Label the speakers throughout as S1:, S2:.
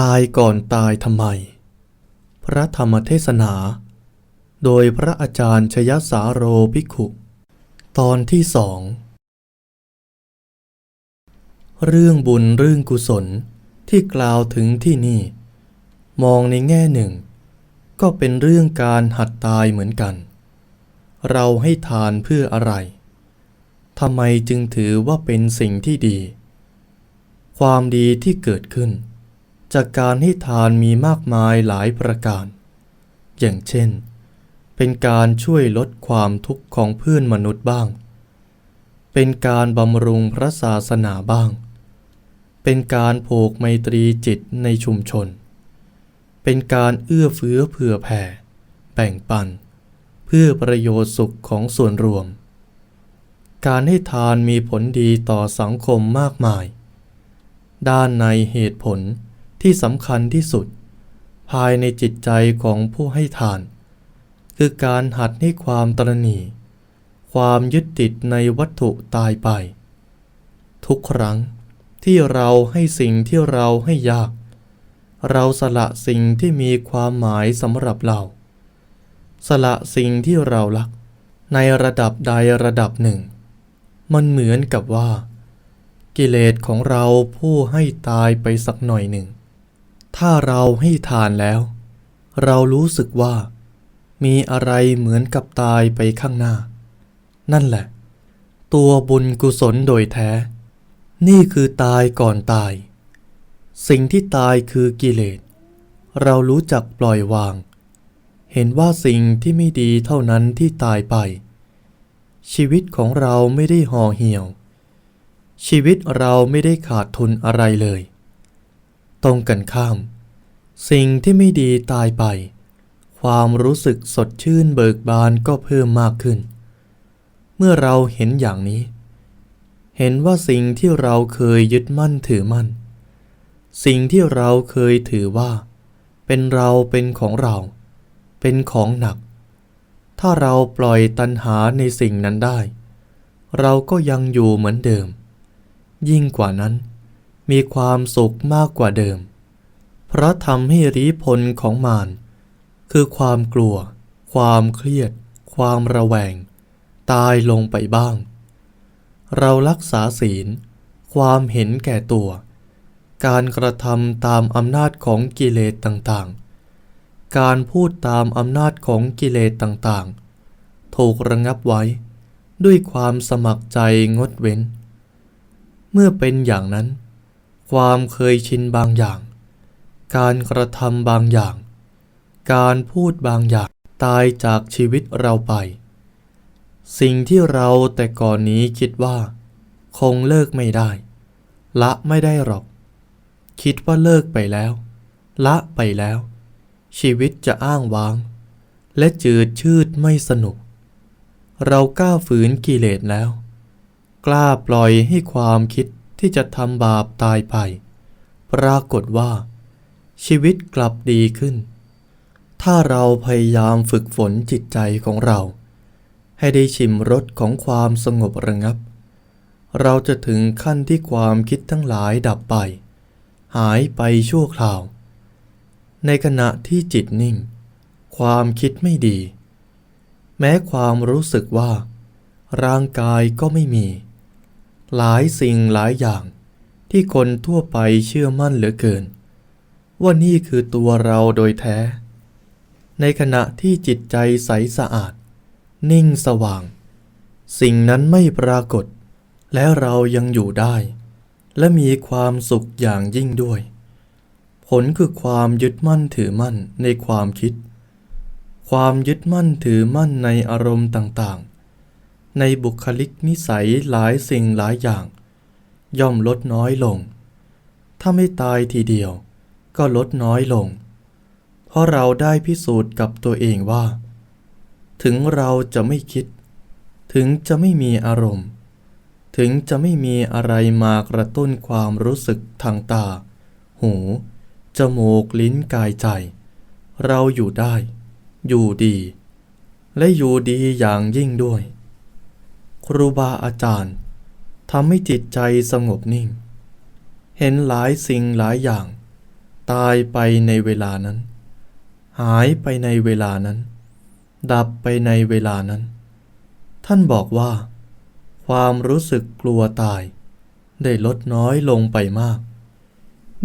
S1: ตายก่อนตายทำไม พระธรรมเทศนา โดยพระอาจารย์ชยสาโรภิกขุ ตอนที่สอง เรื่องบุญเรื่องกุศลที่กล่าวถึงที่นี่ มองในแง่หนึ่ง ก็เป็นเรื่องการหัดตายเหมือนกัน เราให้ทานเพื่ออะไรทำไมจึงถือว่าเป็นสิ่งที่ดี ความดีที่เกิดขึ้น จากการให้ทานมีมากมายหลายประการ อย่างเช่น เป็นการช่วยลดความทุกข์ของเพื่อนมนุษย์บ้าง เป็นการบำรุงพระศาสนาบ้าง เป็นการผูกไมตรีจิตในชุมชน เป็นการเอื้อเฟื้อเผื่อแผ่ แบ่งปัน เพื่อประโยชน์สุขของส่วนรวม การให้ทานมีผลดีต่อสังคมมากมาย ด้านในเหตุผล ที่สำคัญที่สุด ภายในจิตใจของผู้ให้ทาน คือการหัดให้ความตระหนี่ความยึดติดในวัตถุตายไป ทุกครั้งที่เราให้สิ่งที่เราให้ยาก เราสละสิ่งที่มีความหมายสำหรับเรา สละสิ่งที่เรารัก ในระดับใดระดับหนึ่ง มันเหมือนกับว่า กิเลสของเราผู้ให้ตายไปสักหน่อยหนึ่ง ถ้าเราให้ทานแล้ว เรารู้สึกว่า มีอะไรเหมือนกับตายไปข้างหน้า นั่นแหละ ตัวบุญกุศลโดยแท้ นี่คือตายก่อนตาย สิ่งที่ตายคือกิเลส เรารู้จักปล่อยวาง เห็นว่าสิ่งที่ไม่ดีเท่านั้นที่ตายไป ชีวิตของเราไม่ได้ห่อเหี่ยว ชีวิตเราไม่ได้ขาดทุนอะไรเลย ตรงกันข้าม สิ่งที่ไม่ดีตายไป ความรู้สึกสดชื่นเบิกบานก็เพิ่มมากขึ้น เมื่อเราเห็นอย่างนี้ เห็นว่าสิ่งที่เราเคยยึดมั่นถือมั่น สิ่งที่เราเคยถือว่า เป็นเราเป็นของเรา เป็นของหนัก ถ้าเราปล่อยตัณหาในสิ่งนั้นได้ เราก็ยังอยู่เหมือนเดิม ยิ่งกว่านั้น มีความสุขมากกว่าเดิม เพราะทำให้รีผลของมารคือความกลัว ความเครียด ความระแวง ตายลงไปบ้าง เรารักษาศีล ความเห็นแก่ตัว การกระทำตามอำนาจของกิเลสต่างๆ การพูดตามอำนาจของกิเลสต่างๆ ถูกระงับไว้ด้วยความสมัครใจงดเว้น เมื่อเป็นอย่างนั้น ความเคยชินบางอย่าง การกระทำบางอย่าง การพูดบางอย่างตายจากชีวิตเราไป สิ่งที่เราแต่ก่อนนี้คิดว่า คงเลิกไม่ได้ ละไม่ได้หรอก คิดว่าเลิกไปแล้ว ละไปแล้ว ชีวิตจะอ้างว้าง และจืดชืดไม่สนุก เรากล้าฝืนกิเลสแล้ว กล้าปล่อยให้ความคิด ที่จะทำบาปตายไป ปรากฏว่า ชีวิตกลับดีขึ้น ถ้าเราพยายามฝึกฝนจิตใจของเรา ให้ได้ชิมรสของความสงบระงับ เราจะถึงขั้นที่ความคิดทั้งหลายดับไป หายไปชั่วคราว ในขณะที่จิตนิ่ง ความคิดไม่ดี แม้ความรู้สึกว่า ร่างกายก็ไม่มี หลายสิ่งหลายอย่าง ที่คนทั่วไปเชื่อมั่นเหลือเกิน ว่านี่คือตัวเราโดยแท้ ในขณะที่จิตใจใสสะอาด นิ่งสว่าง สิ่งนั้นไม่ปรากฏ และเรายังอยู่ได้ และมีความสุขอย่างยิ่งด้วย ผลคือความยึดมั่นถือมั่นในความคิด ความยึดมั่นถือมั่นในอารมณ์ต่างๆ ในบุคลิกนิสัยหลายสิ่งหลายอย่าง ย่อมลดน้อยลง ถ้าไม่ตายทีเดียว ก็ลดน้อยลง เพราะเราได้พิสูจน์กับตัวเองว่า ถึงเราจะไม่คิด ถึงจะไม่มีอารมณ์ ถึงจะไม่มีอะไรมากระตุ้นความรู้สึกทางตา หู จมูกลิ้นกายใจ เราอยู่ได้ อยู่ดี และอยู่ดีอย่างยิ่งด้วย ครูบาอาจารย์ทำให้จิตใจสงบนิ่ง เห็นหลายสิ่งหลายอย่าง ตายไปในเวลานั้น หายไปในเวลานั้น ดับไปในเวลานั้น ท่านบอกว่า ความรู้สึกกลัวตาย ได้ลดน้อยลงไปมาก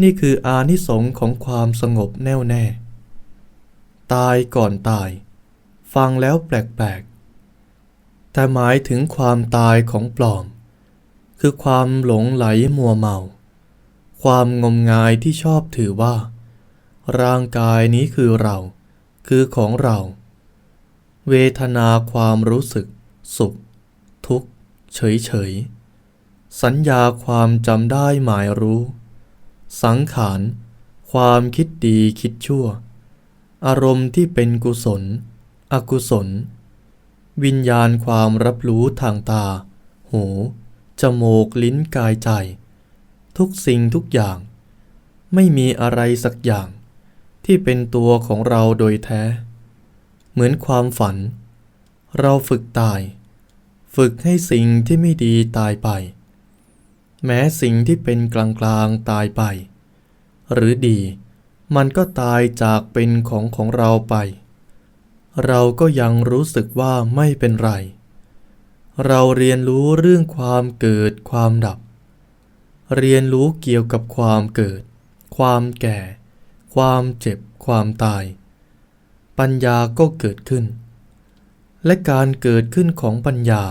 S1: นี่คืออานิสงส์ของความสงบแน่วแน่ ตายก่อนตาย ฟังแล้วแปลก แต่หมายถึงความตายของปลอม คือความหลงไหลมัวเมา ความงมงายที่ชอบถือว่า ร่างกายนี้คือเรา คือของเรา เวทนาความรู้สึก สุข ทุกข์ เฉยเฉยสัญญาความจำได้หมายรู้ สังขาร ความคิดดีคิดชั่ว อารมณ์ที่เป็นกุศล อกุศล วิญญาณความรับรู้ทางตา หู จมูก ลิ้น กายใจ ทุกสิ่งทุกอย่าง ไม่มีอะไรสักอย่าง ที่เป็นตัวของเราโดยแท้ เหมือนความฝัน เราฝึกตาย ฝึกให้สิ่งที่ไม่ดีตายไป แม้สิ่งที่เป็นกลางๆตายไป หรือดี มันก็ตายจากเป็นของของเราไป เราก็ยังรู้สึกว่าไม่เป็นไร เราเรียนรู้เรื่องความเกิดความดับ เรียนรู้เกี่ยวกับความเกิด ความแก่ ความเจ็บ ความตาย ปัญญาก็เกิดขึ้น และการเกิดขึ้นของปัญญา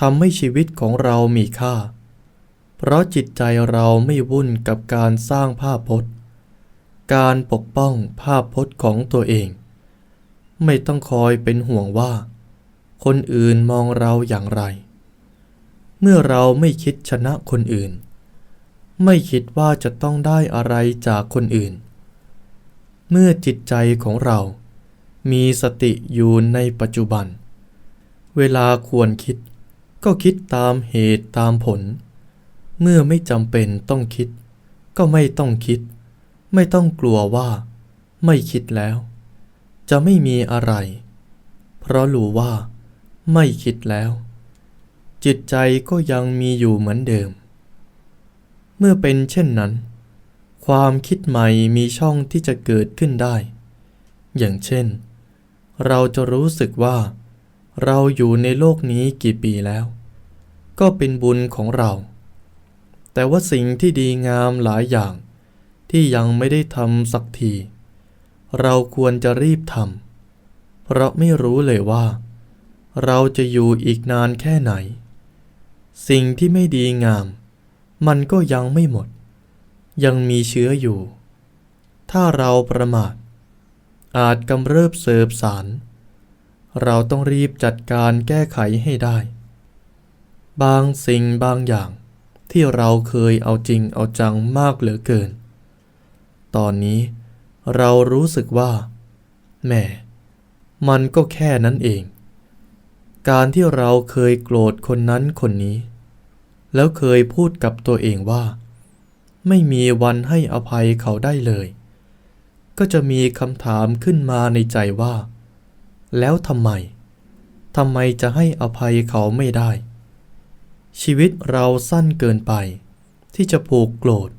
S1: ทำให้ชีวิตของเรามีค่า เพราะจิตใจเราไม่วุ่นกับการสร้างภาพพจน์ การปกป้องภาพพจน์ของตัวเอง ไม่ต้องคอยเป็นห่วงว่า คนอื่นมองเราอย่างไร เมื่อเราไม่คิดชนะคนอื่น ไม่คิดว่าจะต้องได้อะไรจากคนอื่น เมื่อจิตใจของเรา มีสติอยู่ในปัจจุบัน เวลาควรคิดก็คิดตามเหตุตามผล เมื่อไม่จำเป็นต้องคิด ก็ไม่ต้องคิด ไม่ต้องกลัวว่า ไม่คิดแล้ว จะไม่มีอะไร เพราะรู้ว่า ไม่คิดแล้ว จิตใจก็ยังมีอยู่เหมือนเดิม เมื่อเป็นเช่นนั้น ความคิดใหม่มีช่องที่จะเกิดขึ้นได้ อย่างเช่น เราจะรู้สึกว่า เราอยู่ในโลกนี้กี่ปีแล้ว ก็เป็นบุญของเรา แต่ว่าสิ่งที่ดีงามหลายอย่างที่ยังไม่ได้ทำสักที เราควรจะรีบทำเพราะไม่รู้เลยว่า เราจะอยู่อีกนานแค่ไหน สิ่งที่ไม่ดีงาม มันก็ยังไม่หมด ยังมีเชื้ออยู่ ถ้าเราประมาท อาจกำเริบเสบสาร เราต้องรีบจัดการแก้ไขให้ได้ บางสิ่งบางอย่างที่เราเคยเอาจริงเอาจังมากเหลือเกิน ตอนนี้ เรารู้สึกว่าแม่มันก็แค่นั้นเอง การที่เราเคยโกรธคนนั้นคนนี้ แล้วเคยพูดกับตัวเองว่า ไม่มีวันให้อภัยเขาได้เลย ก็จะมีคำถามขึ้นมาในใจว่า แล้วทำไมทำไมจะให้อภัยเขาไม่ได้ ชีวิตเราสั้นเกินไป ที่จะผูกโกรธ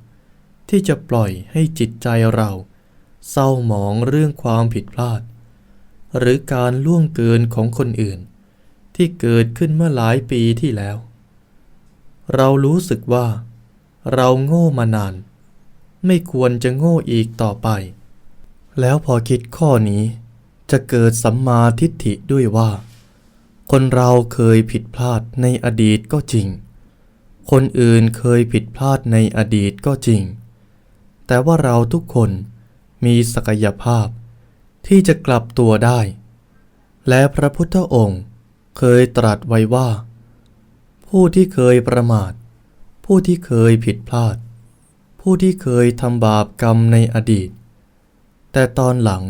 S1: ที่จะปล่อยให้จิตใจเรา เศร้าหมองเรื่องความผิดพลาด หรือการล่วงเกินของคนอื่น ที่เกิดขึ้นเมื่อหลายปีที่แล้ว เรารู้สึกว่า เราโง่มานาน ไม่ควรจะโง่อีกต่อไป แล้วพอคิดข้อนี้ จะเกิดสัมมาทิฏฐิด้วยว่า คนเราเคยผิดพลาดในอดีตก็จริง คนอื่นเคยผิดพลาดในอดีตก็จริงแต่ว่าเราทุกคน มีศักยภาพ ที่จะกลับตัวได้ และพระพุทธองค์เคยตรัสไว้ว่า ผู้ที่เคยประมาท ผู้ที่เคยผิดพลาด ผู้ที่เคยทำบาปกรรมในอดีต แต่ตอนหลัง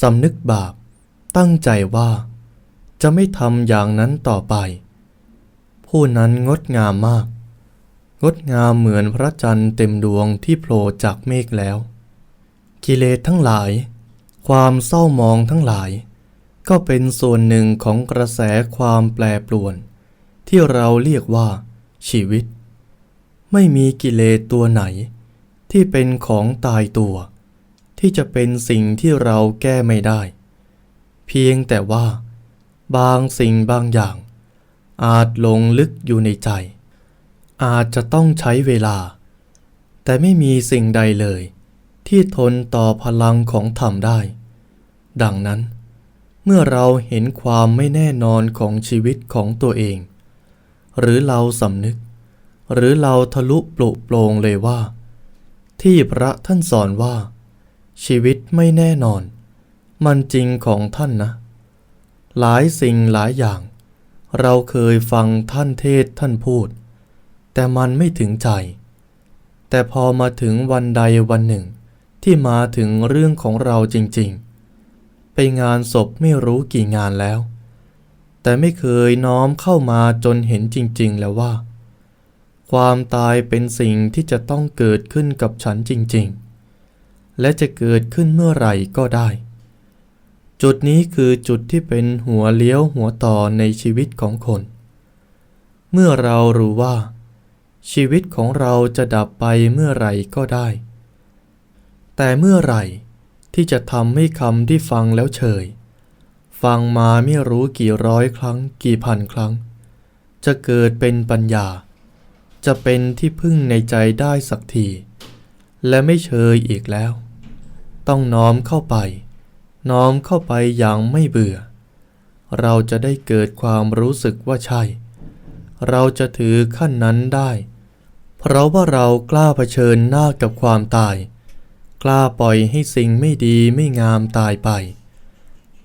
S1: สำนึกบาปตั้งใจว่า จะไม่ทำอย่างนั้นต่อไป ผู้นั้นงดงามมาก งดงามเหมือนพระจันทร์เต็มดวงที่โผล่จากเมฆแล้ว กิเลสทั้งหลาย ความเศร้ามองทั้งหลาย ก็เป็นส่วนหนึ่งของกระแสความแปรปรวน ที่เราเรียกว่า ชีวิต ไม่มีกิเลสตัวไหน ที่เป็นของตายตัว ที่จะเป็นสิ่งที่เราแก้ไม่ได้ เพียงแต่ว่า บางสิ่งบางอย่าง อาจหลงลึกอยู่ในใจ อาจจะต้องใช้เวลา แต่ไม่มีสิ่งใดเลย ที่ทนต่อพลังของธรรมได้ ดังนั้น เมื่อเราเห็นความไม่แน่นอนของชีวิตของตัวเอง หรือเราสำนึก หรือเราทะลุปลุโปรงเลยว่า ที่พระท่านสอนว่า ชีวิตไม่แน่นอน มันจริงของท่านนะ หลายสิ่งหลายอย่าง เราเคยฟังท่านเทศท่านพูด แต่มันไม่ถึงใจแต่พอมาถึงวันใดวันหนึ่ง ที่มาถึงเรื่องของเราจริงๆ ไปงานศพไม่รู้กี่งานแล้ว แต่ไม่เคยน้อมเข้ามาจนเห็นจริงๆแล้วว่า ความตายเป็นสิ่งที่จะต้องเกิดขึ้นกับฉันจริงๆ และจะเกิดขึ้นเมื่อไหร่ก็ได้ จุดนี้คือจุดที่เป็นหัวเลี้ยวหัวต่อในชีวิตของคน เมื่อเรารู้ว่า ชีวิตของเราจะดับไปเมื่อไหร่ก็ได้ แต่เมื่อไหร่ที่จะทำให้คำที่ฟังแล้วเฉย ฟังมาไม่รู้กี่ร้อยครั้งกี่พันครั้ง จะเกิดเป็นปัญญา จะเป็นที่พึ่งในใจได้สักที และไม่เชยอีกแล้ว ต้องน้อมเข้าไป น้อมเข้าไปอย่างไม่เบื่อ เราจะได้เกิดความรู้สึกว่าใช่ เราจะถือขั้นนั้นได้ เพราะว่าเรากล้าเผชิญหน้ากับความตาย กล้าปล่อยให้สิ่งไม่ดีไม่งามตายไป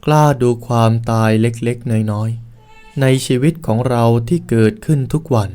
S1: กล้าดูความตายเล็กๆน้อยๆ ในชีวิตของเราที่เกิดขึ้นทุกวัน